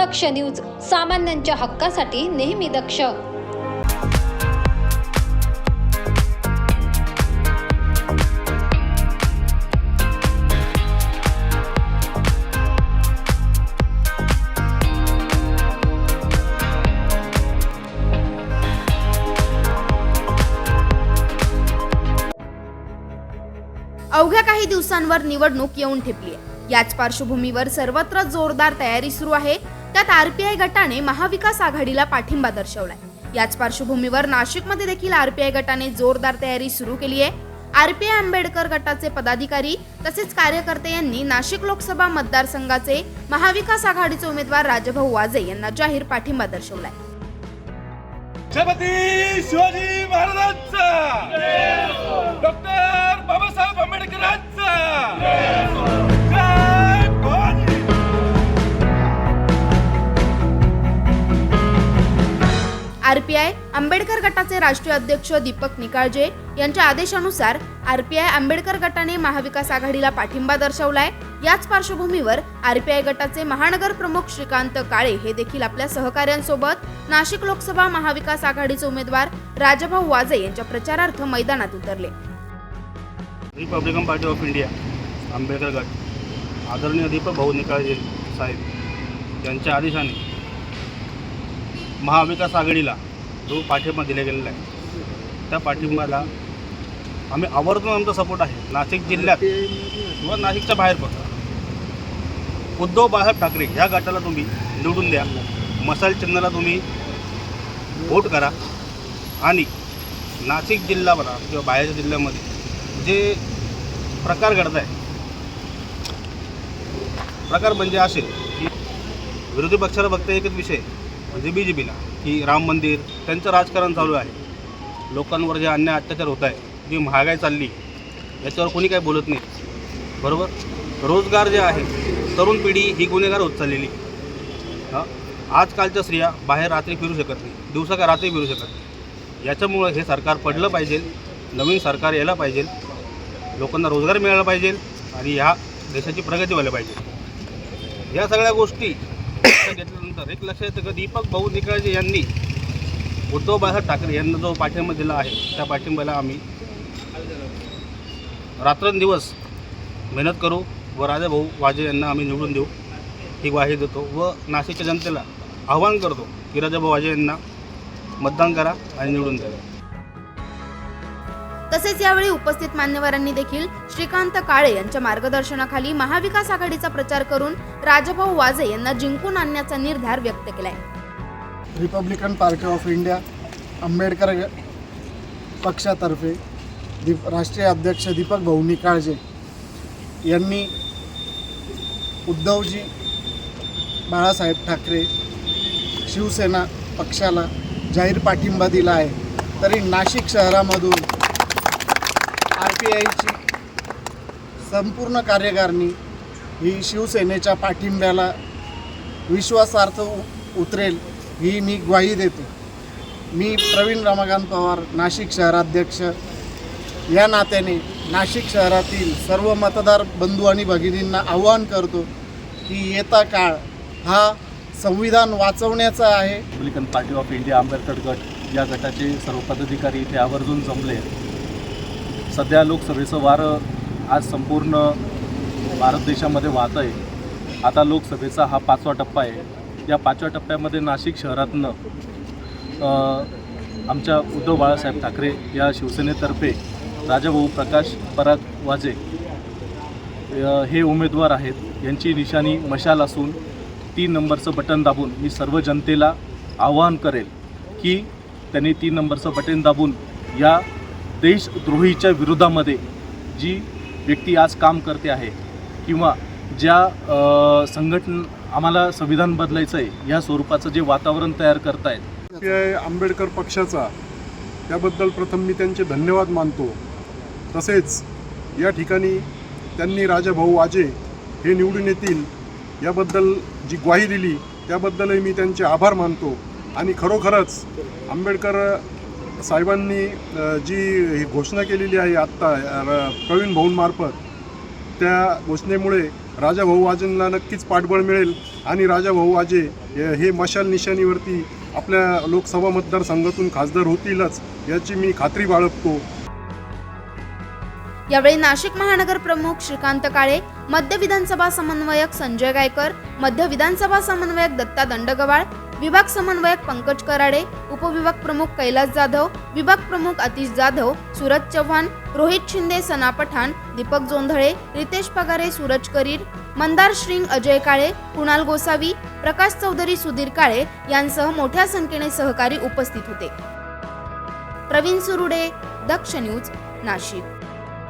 दक्ष news सामान्यांच्या हक्कासाठी नेहमी दक्ष. अवघ्या काही दिवसांवर निवडणूक येऊन ठेपली आहे याच पार्श्वभूमीवर सर्वत्र जोरदार तयारी सुरू आहे. त्यात आरपीआय गटाने महाविकास आघाडीला पाठिंबा दर्शवलाय. याच पार्श्वभूमीवर नाशिकमध्ये देखील आरपीआय गटाने जोरदार तयारी सुरू केली आहे. आरपीआय आंबेडकर गटाचे पदाधिकारी तसेच कार्यकर्ते यांनी नाशिक लोकसभा मतदारसंघाचे महाविकास आघाडीचे उमेदवार राजभाऊ वाजे यांना जाहीर पाठिंबा दर्शवलाय. छत्रपती शिवाजी महाराजांचा! आरपीआय आंबेडकर गटाचे राष्ट्रीय अध्यक्ष दीपक निकाळजे यांच्या आदेशानुसार आरपीआय आंबेडकर गटाने महाविकास आघाडीला पाठिंबा दर्शवलाय. याच पार्श्वभूमीवर आरपीआय गटाचे महानगर प्रमुख श्रीकांत काळे हे देखील आपल्या सहकाऱ्यांसोबत नाशिक लोकसभा महाविकास आघाडीचे उमेदवार राजभाऊ वाजे यांच्या प्रचारार्थ मैदानात उतरले. Republican Party of India Ambedkar गट आदरणीय दीपक भाऊ निकाळजे साहेब यांच्या आदेशाने महाविकास आघाडीला जो पाठिंबा दिला गेलेला आहे. त्या पाठिंबाला आम्ही आवर्जून आमचा सपोर्ट आहे. नाशिक जिल्ह्यात किंवा नाशिकच्या बाहेर पण. उद्धव बाळासाहेब ठाकरे ह्या गटाला तुम्ही निवडून द्या. मसाल चिन्हाला तुम्ही वोट करा. आणि नाशिक जिल्हा म्हणा किंवा बाहेरच्या जिल्ह्यामध्ये जे प्रकार घडत आहे प्रकार म्हणजे असे की विरोधी पक्षाला फक्त एकच विषय म्हणजे बी जे पीला की राम मंदिर त्यांचं राजकारण चालू आहे. लोकांवर जे अन्याय अत्याचार होत आहे जी महागाई चालली याच्यावर कोणी काही बोलत नाही. बरोबर? रोजगार जे आहे तरुण पिढी ही गुन्हेगार होत चाललेली. हां? आजकालच्या स्त्रिया बाहेर रात्री फिरू शकत नाही दिवसा का रात्री फिरू शकत नाही. याच्यामुळं हे सरकार पडलं पाहिजे नवीन सरकार यायला पाहिजे लोकांना रोजगार मिळाला पाहिजे आणि ह्या देशाची प्रगती व्हायला पाहिजे. या सगळ्या गोष्टी लक्षात घेतल्यानंतर एक लक्षात येतं की दीपक भाऊ निकाळजे यांनी उद्धव बाळासाहेब ठाकरे यांना जो पाठिंबा दिला आहे त्या पाठिंब्याला आम्ही रात्रंदिवस मेहनत करू व राजाभाऊ वाजे यांना आम्ही निवडून देऊ ही ग्वाही देतो व नाशिकच्या जनतेला आवाहन करतो की राजाभाऊ वाजे यांना मतदान करा आणि निवडून द्या. तसेच यावेळी उपस्थित मान्यवरांनी देखील श्रीकांत काळे यांच्या मार्गदर्शनाखाली महाविकास आघाडीचा प्रचार करून राजभाऊ वाजे यांना जिंकून आणण्याचा निर्धार व्यक्त केलाय. Republican party of India Ambedkar पक्षातर्फे दीप राष्ट्रीय अध्यक्ष दीपक भाऊनी काळजे यांनी उद्धवजी बाळासाहेब ठाकरे शिवसेना पक्षाला जाहीर पाठिंबा दिला आहे. तरी नाशिक शहरामधून आर पी आयची संपूर्ण कार्यकारिणी ही शिवसेनेच्या पाठिंब्याला विश्वासार्थ उतरेल ही मी ग्वाही देतो मी प्रवीण रमाकांत पवार नाशिक शहराध्यक्ष या नात्याने नाशिक शहरातील सर्व मतदार बंधू आणि भगिनींना आवाहन करतो की येता काळ हा संविधान वाचवण्याचा आहे Republican party of India Ambedkar गट या गटाचे सर्व पदाधिकारी इथे आवर्जून जमले आहेत. सध्या लोकसभेचं वारं आज संपूर्ण भारत देशामध्ये वाहत आहे. आता लोकसभेचा हा पाचवा टप्पा आहे. या पाचव्या टप्प्यामध्ये नाशिक शहरातनं आमच्या उद्धव बाळासाहेब ठाकरे या शिवसेनेतर्फे राजाभाऊ प्रकाश पराग वाजे हे उमेदवार आहेत. यांची निशाणी मशाल असून तीन नंबरचं बटन दाबून मी सर्व जनतेला आवाहन करेल की त्यांनी तीन नंबरचं बटन दाबून या देशद्रोहीच्या विरोधामध्ये जी व्यक्ती आज काम करते आहे किंवा ज्या संघटन आम्हाला संविधान बदलायचं आहे या स्वरूपाचं जे वातावरण तयार करतायत. पी आय आंबेडकर पक्षाचा त्याबद्दल प्रथम मी त्यांचे धन्यवाद मानतो. तसेच या ठिकाणी त्यांनी राजाभाऊ वाजे हे निवडून येतील याबद्दल जी ग्वाही दिली त्याबद्दलही मी त्यांचे आभार मानतो. आणि खरोखरच आंबेडकर साहेबांनी जी ही घोषणा केलेली आहे आत्ता प्रवीण भाऊंमार्फत त्या घोषणेमुळे राजाभाऊ वाजेंना नक्कीच पाठबळ मिळेल आणि राजा भाऊ आजे हे मशाल निशाणीवरती आपल्या लोकसभा मतदारसंघातून खासदार होतीलच याची मी खात्री बाळगतो. यावेळी नाशिक महानगर प्रमुख श्रीकांत काळे मध्य विधानसभा समन्वयक संजय गायकर मध्य विधानसभा समन्वयक दत्ता दंडगवाळ विभाग समन्वयक पंकज कराडे उपविभाग प्रमुख कैलास जाधव विभाग प्रमुख आतिश जाधव सूरज चव्हाण रोहित शिंदे सना पठाण दीपक जोंधळे रितेश पगारे सूरज करीर मंदार श्रींग अजय काळे कुणाल गोसावी प्रकाश चौधरी सुधीर काळे यांसह मोठ्या संख्येने सहकारी उपस्थित होते. प्रवीण सुरुडे दक्ष न्यूज नाशिक.